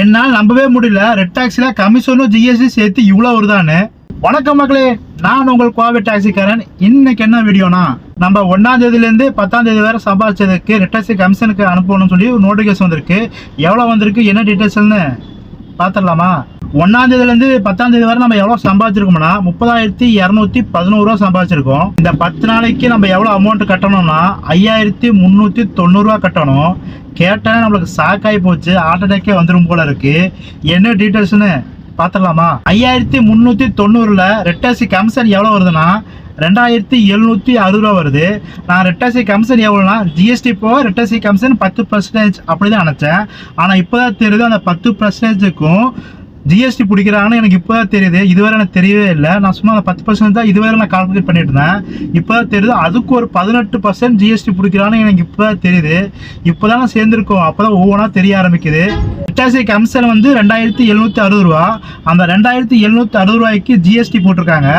என்னால் நம்பவே முடியல. ரெட் டாக்ஸில கமிஷனும் ஜிஎஸ்டி சேர்த்து இவ்வளோ வருதான்னு வணக்கம் மக்களே நான் உங்கள் கோவை டாக்ஸிக்காரன் இன்னைக்கு என்ன வீடியோனா நம்ம ஒன்னாம் தேதியிலேருந்து பத்தாம் தேதி வரை சம்பாதிச்சதுக்கு ரெட் டாக்ஸி கமிஷனுக்கு அனுப்பணும்னு சொல்லி ஒரு நோட்டிஃபிகேஷன் வந்திருக்கு. எவ்வளோ வந்திருக்கு என்ன டீட்டெயில்ஸ்னு பார்த்துடலாமா? ஒன்னாம் பத்தாந்தேதி பத்தாம் தேதி வரை நம்ம எவ்வளோ சம்பாதிச்சிருக்கோம்னா முப்பதாயிரத்தி இரநூத்தி பதினோரு ரூபா சம்பாதிச்சிருக்கோம். இந்த பத்து நாளைக்கு நம்ம எவ்வளோ அமௌண்ட் கட்டணும்னா ஐயாயிரத்தி முந்நூற்றி தொண்ணூறுரூவா கட்டணும். கேட்டால் நம்மளுக்கு ஷாக்காகி போச்சு. ஹார்ட் அட்டாக்கே வந்துடும் போல இருக்கு. என்ன டீட்டெயில்ஸ்னு பார்த்துடலாமா? ஐயாயிரத்தி முந்நூற்றி தொண்ணூறில் ரெட்டாசி கமிஷன் எவ்வளோ வருதுன்னா ரெண்டாயிரத்தி எழுநூற்றி அறுபது ரூபா வருது. நான் ரெட்டாசி கமிஷன் எவ்வளோனா ஜிஎஸ்டி போக ரெட்டாசி கமிஷன் பத்து பர்சன்டேஜ் அப்படி தான் நினச்சேன். ஆனால் இப்போ தான் தெரியுது அந்த பத்து பர்சன்டேஜுக்கும் ஜிஎஸ்டி பிடிக்கிறாங்கன்னு எனக்கு இப்போ தான் தெரியுது. இதுவரை எனக்கு தெரியவே இல்லை. நான் சும்மா அந்த பத்து பர்சன்ட் தான் இதுவரை நான் கால்குலேட் பண்ணிட்டு இருந்தேன் இப்போ தான் தெரியுது. அதுக்கு ஒரு பதினெட்டு பர்சன்ட் ஜிஎஸ்டி பிடிக்கிறான்னு எனக்கு இப்போ தான் தெரியுது. இப்போ தான் நான் சேர்ந்துருக்கோம். அப்போ தான் ஒவ்வொன்றா தெரிய ஆரம்பிக்குது. பிட்டாசி கம்சன் வந்து ரெண்டாயிரத்தி எழுநூற்றி அறுபது ரூபா. அந்த ரெண்டாயிரத்தி எழுநூற்றி அறுபது ரூபாய்க்கு ஜிஎஸ்டி போட்டிருக்காங்க.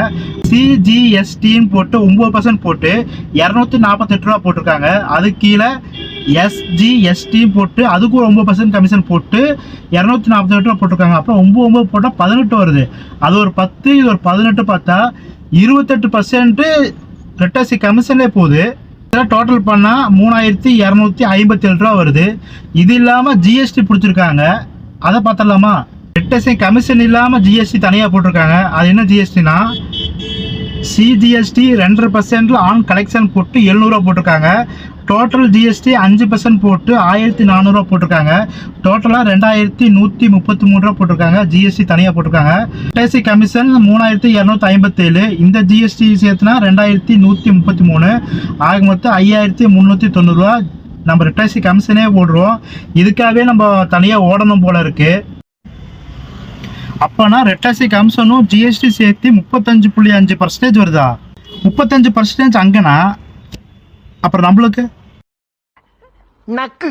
சிஜிஎஸ்டின்னு போட்டு ஒம்பது பர்சன்ட் போட்டு இரநூத்தி நாற்பத்தெட்டு ரூபா போட்டிருக்காங்க. அது கீழே எஸ்ஜிஎஸ்டி போட்டு அதுக்கு ஒரு ஒம்பது பர்சன்ட் கமிஷன் போட்டு இரநூத்தி நாற்பத்தெட்டு ரூபா போட்டிருக்காங்க. அப்புறம் ஒம்பது ஒம்பது போட்டால் பதினெட்டு வருது. அது ஒரு பத்து இது ஒரு பதினெட்டு பார்த்தா இருபத்தெட்டு பர்சன்ட்டு ரெட்டாசி கமிஷனே போகுது. இதெல்லாம் டோட்டல் பண்ணால் மூணாயிரத்தி இரநூத்தி ஐம்பத்தி ஏழு ரூபா வருது. இது இல்லாமல் ஜிஎஸ்டி பிடிச்சிருக்காங்க. அதை பார்த்துடலாமா? ரெட்டசி கமிஷன் இல்லாமல் ஜிஎஸ்டி தனியாக போட்டிருக்காங்க. அது என்ன ஜிஎஸ்டினா சிஜிஎஸ்டி ரெண்டரை பர்சன்ட்ல ஆன் கலெக்ஷன் போட்டு எழுநூறுவா போட்டிருக்காங்க. டோட்டல் ஜிஎஸ்டி அஞ்சு பர்சன்ட் போட்டு ஆயிரத்தி நானூறுரூவா போட்டிருக்காங்க. டோட்டலாக ரெண்டாயிரத்தி நூற்றி முப்பத்தி மூணு ரூபா போட்டிருக்காங்க. ஜிஎஸ்டி தனியாக போட்டிருக்காங்க. டேசி கமிஷன் மூணாயிரத்தி இரநூத்தி ஐம்பத்தேழு. இந்த ஜிஎஸ்டி சேர்த்துனா ரெண்டாயிரத்தி நூற்றி முப்பத்தி மூணு. ஆக மொத்தம் ஐயாயிரத்தி முந்நூற்றி தொண்ணூறுரூவா நம்ம ரிட்டாசி கமிஷனே போடுறோம். இதுக்காகவே நம்ம தனியாக ஓடணும் போல இருக்குது அப்போனா ரெட்டாசி கமிஷனும் ஜிஎஸ்டி சேர்த்து முப்பத்தஞ்சு புள்ளி அஞ்சு பர்சன்டேஜ் வருதா? முப்பத்தஞ்சு பர்சன்டேஜ் அங்கேனா அப்புறம் நம்மளுக்கு? நக்கு.